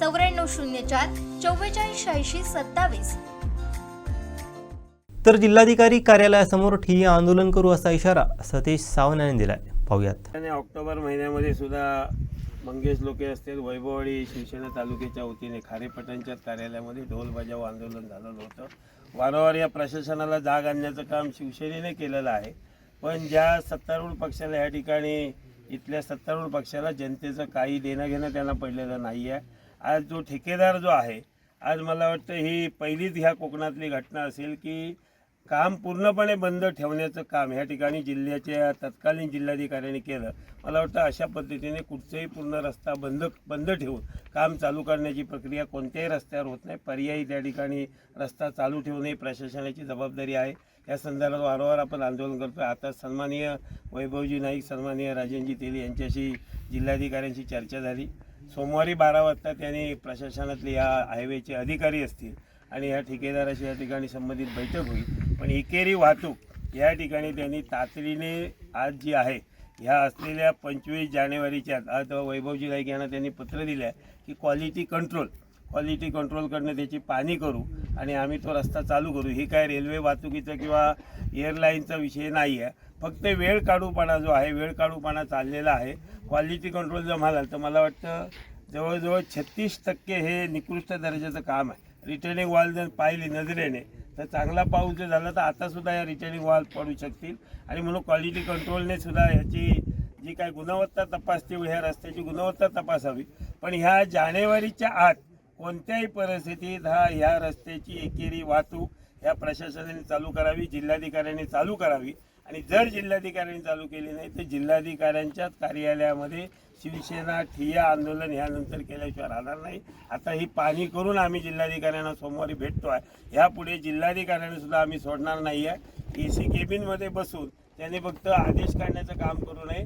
चौऱ्याण्णव शून्य चार चव्वेचाळीस शहाऐंशी सत्तावीस. तर जिल्हाधिकारी कार्यालयासमोर ठिय्या आंदोलन करू असा इशारा सतीश सावंत यांनी दिलाय. पाहूयात. आणि ऑक्टोबर महिन्यामध्ये सुद्धा मंगेश लोके असतील वैभववाडी शिवसेना तालुक्याच्या वतीने खारेपटणच्या कार्यालयामध्ये ढोल बजाव आंदोलन झालेलं होतं. वारंवार या प्रशासनाला जाग आणण्याचं काम शिवसेनेने केलेलं आहे. पण ज्या सत्तारूढ पक्षाला या ठिकाणी इथल्या सत्तारूढ पक्षाला जनतेचं काही देणं घेणं त्यांना पडलेलं नाही आहे आज जो ठेकेदार जो आहे आज मला वाटतं ही पहिलीच ह्या कोकणातली घटना असेल की काम पूर्णपणे बंद ठेवण्याचं काम ह्या ठिकाणी जिल्ह्याच्या तत्कालीन जिल्हाधिकाऱ्यांनी केलं. मला वाटतं अशा पद्धतीने कुठचाही पूर्ण रस्ता बंद बंद ठेवून काम चालू करण्याची प्रक्रिया कोणत्याही रस्त्यावर होत नाही. पर्यायी त्या ठिकाणी रस्ता चालू ठेवणे ही प्रशासनाची जबाबदारी आहे. या संदर्भात वारंवार आपण आंदोलन करतो आता सन्माननीय वैभवजी नाईक सन्माननीय राजनजी तेली यांच्याशी जिल्हाधिकाऱ्यांशी चर्चा झाली. सोमवारी बारा वाजता त्यांनी प्रशासनातले या हायवेचे अधिकारी असतील आणि या ठेकेदाराशी या ठिकाणी संबंधित बैठक होईल. पण एकेरी वाहतूक या ठिकाणी त्यांनी तातडीने आज जी आहे ह्या असलेल्या पंचवीस जानेवारीच्या आत- आज वैभवजी नाईक यांना त्यांनी पत्र दिलं आहे की क्वालिटी कंट्रोल क्वालिटी कंट्रोल करणं त्याची पाहणी करू आणि आम्ही तो रस्ता चालू करू. ही काय रेल्वे वाहतुकीचा किंवा एअरलाईनचा विषय नाही आहे फक्त वेळ काढूपणा जो आहे वेळ काढूपणा चाललेला आहे. क्वालिटी कंट्रोल जर म्हणाल तर मला वाटतं जवळजवळ छत्तीस टक्के हे निकृष्ट दर्जाचं काम आहे. रिटर्निंग वॉल जर पाहिली नजरेने तर चांगला पाऊस जर झाला तर आतासुद्धा या रिटर्निंग वॉल पडू शकतील. आणि म्हणून क्वालिटी कंट्रोलने सुद्धा ह्याची जी काय गुणवत्ता तपासते ह्या रस्त्याची गुणवत्ता तपासावी. पण ह्या जानेवारीच्या आत कोणत्याही परिस्थितीत हा ह्या रस्त्याची एकेरी वाहतूक ह्या प्रशासनाने चालू करावी जिल्हाधिकाऱ्यांनी चालू करावी. आणि जर जिल्हाधिकाऱ्यांनी चालू केली नाही तर जिल्हाधिकाऱ्यांच्याच कार्यालयामध्ये शिवसेना ठिय्या आंदोलन ह्यानंतर केल्याशिवाय राहणार नाही. आता ही पाणी करून आम्ही जिल्हाधिकाऱ्यांना सोमवारी भेटतो आहे. ह्यापुढे जिल्हाधिकाऱ्यांनीसुद्धा आम्ही सोडणार नाही आहे ए सी केबिनमध्ये बसून त्यांनी फक्त आदेश काढण्याचं काम करू नये.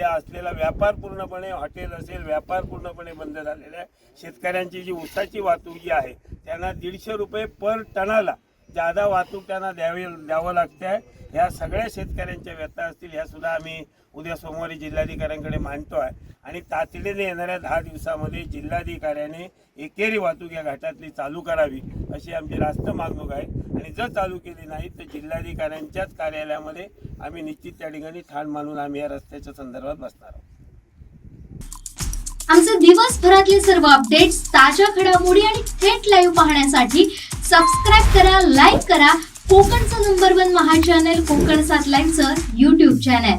इथल्या असलेला व्यापार पूर्णपणे हॉटेल असेल व्यापार पूर्णपणे बंद झालेला आहे. शेतकऱ्यांची जी ऊसाची वाहतूक जी आहे त्यांना दीडशे रुपये पर टनाला जादा वाहतूक त्यांना द्यावी द्यावं लागते आहे ह्या सगळ्या शेतकऱ्यांच्या व्यथा असतील ह्यासुद्धा आम्ही उद्या सोमवारी जिल्हाधिकाऱ्यांकडे मांडतो आहे आणि तातडीने येणाऱ्या दहा दिवसामध्ये जिल्हाधिकाऱ्याने एकेरी वाहतूक या घाटातली चालू करावी. अशी आमची रास्त मागणूक आहे. आणि जर चालू केली नाही तर जिल्हाधिकाऱ्यांच्याच कार्यालयामध्ये आम्ही निश्चित त्या ठिकाणी ठाण मानून आम्ही या रस्त्याच्या संदर्भात बसणार आहोत. आमचे दिवसभरातले सर्व अपडेट्स ताज्या घडामोडी आणि थेट लाईव्ह पाहण्यासाठी सबस्क्राईब करा लाईक करा. कोकणचं नंबर वन महा चॅनल कोकण सात लाईनचं युट्यूब चॅनल